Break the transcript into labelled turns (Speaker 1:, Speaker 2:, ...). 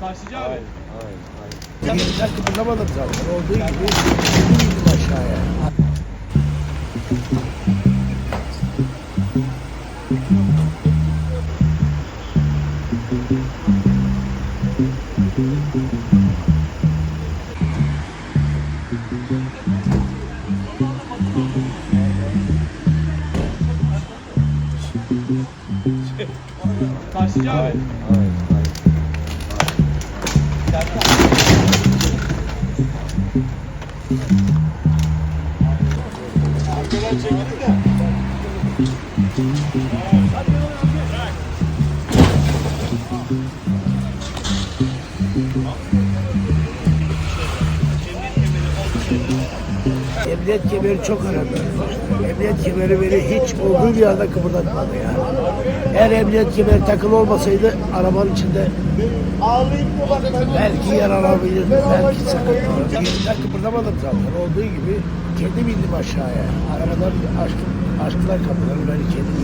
Speaker 1: Taşıcı abi.
Speaker 2: Ben kıpırdamadım zaten. Olduğu gibi indim aşağıya.
Speaker 1: Taşıcı abi.
Speaker 2: Emniyet kemeri çok aradı. Emniyet kemeri beni hiç olduğum yerde kıpırdatmadı yani. Eğer emniyet kemeri takılı olmasaydı arabanın içinde belki yaralanabilirdim, belki sıkıntı olur. Yerimden kıpırdamadım zaten. Olduğu gibi kendim indim aşağıya. Arabadan açtım, açtılar kapıları, beni kendim